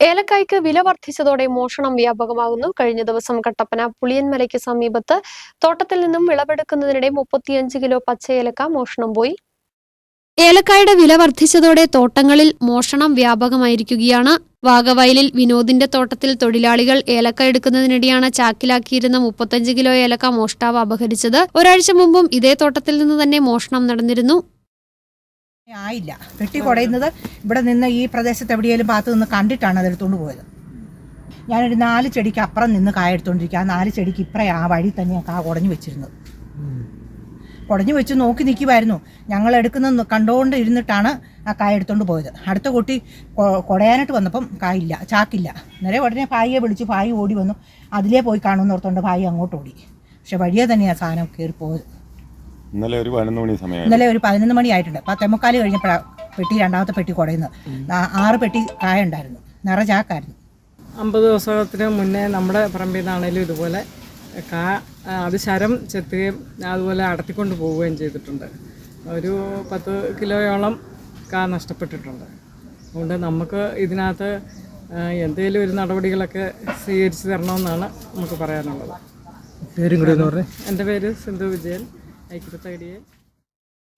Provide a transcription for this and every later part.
ഏലക്കായ്ക്ക് വില വർദ്ധിച്ചതോടെ മോഷണം വ്യാപകമാകുന്നു. കഴിഞ്ഞ ദിവസം കട്ടപ്പന പുളിയൻമലയ്ക്ക് സമീപത്ത് തോട്ടത്തിൽ നിന്നും വിളവെടുക്കുന്നതിനിടെ മുപ്പത്തിയഞ്ച് കിലോ പച്ച ഏലക്ക മോഷണം പോയി. ഏലക്കായുടെ വില വർദ്ധിച്ചതോടെ തോട്ടങ്ങളിൽ മോഷണം വ്യാപകമായിരിക്കുകയാണ്. വാഗവയലിൽ വിനോദിന്റെ തോട്ടത്തിൽ തൊഴിലാളികൾ ഏലക്ക എടുക്കുന്നതിനിടെയാണ് ചാക്കിലാക്കിയിരുന്ന മുപ്പത്തഞ്ച് കിലോ ഏലക്ക മോഷ്ടാവ് അപഹരിച്ചത്. ഒരാഴ്ച മുമ്പും ഇതേ തോട്ടത്തിൽ നിന്ന് തന്നെ മോഷണം നടന്നിരുന്നു. ആയില്ല. വെട്ടി കുടയുന്നത് ഇവിടെ നിന്ന് ഈ പ്രദേശത്ത് എവിടെയെങ്കിലും ഭാഗത്ത് നിന്ന് കണ്ടിട്ടാണ് അതെടുത്തുകൊണ്ട് പോയത്. ഞാനൊരു നാല് ചെടിക്ക് അപ്പുറം നിന്ന് കായ എടുത്തുകൊണ്ടിരിക്കുക ആ നാല് ചെടിക്ക് ഇപ്പറേ ആ വഴി തന്നെ ഞാൻ കാ കുടഞ്ഞു വെച്ചിരുന്നത്. കുടഞ്ഞു വെച്ച് നോക്കി നിൽക്കുമായിരുന്നു ഞങ്ങൾ എടുക്കുന്ന കണ്ടുകൊണ്ട് ഇരുന്നിട്ടാണ് ആ കായ എടുത്തുകൊണ്ട് പോയത്. അടുത്ത കുട്ടി കുടയാനായിട്ട് വന്നപ്പം കായില്ല ചാക്കില്ല. നേരെ ഉടനെ ഭായിയെ വിളിച്ചു ഭായി ഓടി വന്നു. അതിലേ പോയി കാണുമെന്ന് ഓർത്തുകൊണ്ട് ഭായി അങ്ങോട്ട് ഓടി പക്ഷെ വഴിയെ തന്നെയാണ് സാധനം കയറി പോയത് ഇന്നലെ ഒരു പതിനൊന്ന് മണി സമയമായി ഇന്നലെ ഒരു പതിനൊന്ന് മണി ആയിട്ടുണ്ട്. പത്തേമുക്കാൽ കഴിഞ്ഞപ്പോഴാണ് പെട്ടി രണ്ടാമത്തെ പെട്ടി കുടയുന്നത്. ആറ് പെട്ടി കായ ഉണ്ടായിരുന്നു. നിറചാക്കായിരുന്നു. അമ്പത് ദിവസത്തിന് മുന്നേ നമ്മുടെ പറമ്പിൽ നിന്നാണേലും ഇതുപോലെ കാ ആ, അത് ശരം ചെത്തുകയും അതുപോലെ അടത്തിക്കൊണ്ട് പോവുകയും ചെയ്തിട്ടുണ്ട്. ഒരു പത്ത് കിലോയോളം കാ നഷ്ടപ്പെട്ടിട്ടുണ്ട്. അതുകൊണ്ട് നമുക്ക് ഇതിനകത്ത് എന്തെങ്കിലും ഒരു നടപടികളൊക്കെ സ്വീകരിച്ചു തരണമെന്നാണ് നമുക്ക് പറയാനുള്ളത്. പേരും കൂടി എന്റെ പേര് സിന്ധു വിജയൻ.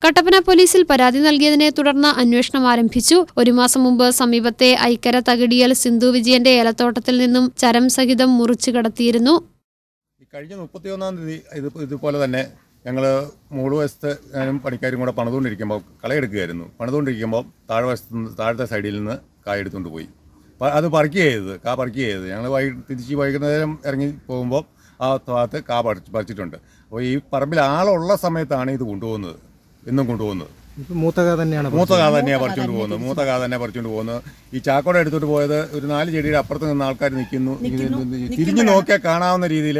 കട്ടപ്പന പോലീസിൽ പരാതി നൽകിയതിനെ തുടർന്ന് അന്വേഷണം ആരംഭിച്ചു. ഒരു മാസം മുമ്പ് സമീപത്തെ ഐക്കര തകിടിയൽ സിന്ധു വിജയന്റെ ഏലത്തോട്ടത്തിൽ നിന്നും ചരം സഹിതം മുറിച്ചു കടത്തിയിരുന്നു. കഴിഞ്ഞ മുപ്പത്തിയൊന്നാം തീയതി ഇത് ഇതുപോലെ തന്നെ ഞങ്ങൾ മൂട് വശത്ത് ഞാനും പണിക്കാരും കൂടെ പണിതുകൊണ്ടിരിക്കുമ്പോൾ കളയെടുക്കുകയായിരുന്നു. പണിതുകൊണ്ടിരിക്കുമ്പോൾ താഴ്വശത്ത് നിന്ന് താഴത്തെ സൈഡിൽ നിന്ന് കായ എടുത്തുകൊണ്ട് പോയി. അത് പറിക്കുക ചെയ്തത് കാ പറിക്കുക ചെയ്തത്. ഞങ്ങൾ വൈ തിരിച്ച് വൈകുന്നേരം ഇറങ്ങി പോകുമ്പോൾ ആ ഭാഗത്ത് കാ പറിച്ച് പറിച്ചിട്ടുണ്ട് അപ്പോൾ ഈ പറമ്പിൽ ആളുള്ള സമയത്താണ് ഇത് കൊണ്ടുപോകുന്നത്. എന്നും കൊണ്ടുപോകുന്നത്. മൂത്ത കാ തന്നെയാണ് മൂത്ത കാ തന്നെയാണ് പറിച്ചുകൊണ്ട് പോകുന്നത്. മൂത്ത കാ തന്നെ പറിച്ചുകൊണ്ട് പോകുന്നത്. ഈ ചാക്കോടെ എടുത്തോട്ട് പോയത് ഒരു നാല് ചെടിയുടെ അപ്പുറത്ത് നിന്ന് ആൾക്കാർ നിൽക്കുന്നു തിരിഞ്ഞു നോക്കിയാൽ കാണാവുന്ന രീതിയിൽ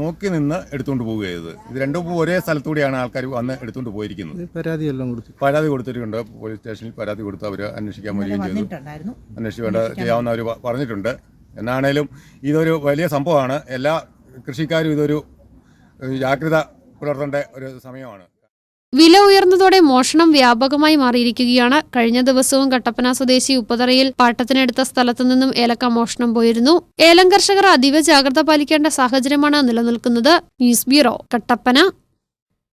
നോക്കി നിന്ന് എടുത്തുകൊണ്ട് പോവുകയത് ഇത് ഇത് രണ്ടും ഒരേ സ്ഥലത്തൂടെയാണ് ആൾക്കാർ വന്ന് എടുത്തുകൊണ്ട് പോയിരിക്കുന്നത്. പരാതി എല്ലാം കൊടുത്തു. പരാതി കൊടുത്തിട്ടുണ്ട്. പോലീസ് സ്റ്റേഷനിൽ പരാതി കൊടുത്ത് അവർ അന്വേഷിക്കാൻ വരികയും ചെയ്തു. അന്വേഷിക്കേണ്ട ചെയ്യാവുന്ന അവർ പറഞ്ഞിട്ടുണ്ട്. എന്നാണേലും ഇതൊരു വലിയ സംഭവമാണ്. എല്ലാ കൃഷിക്കാരും ഇതൊരു ജാഗ്രത പുലർത്തേണ്ട ഒരു സമയമാണ്. വില ഉയർന്നതോടെ മോഷണം വ്യാപകമായി മാറിയിരിക്കുകയാണ്. കഴിഞ്ഞ ദിവസവും കട്ടപ്പന സ്വദേശി ഉപ്പതറയിൽ പാട്ടത്തിനെടുത്ത സ്ഥലത്തു നിന്നും ഏലക്ക മോഷണം പോയിരുന്നു. ഏലം കർഷകർ അതീവ ജാഗ്രത പാലിക്കേണ്ട സാഹചര്യമാണ് നിലനിൽക്കുന്നത്. News bureau Kattappana.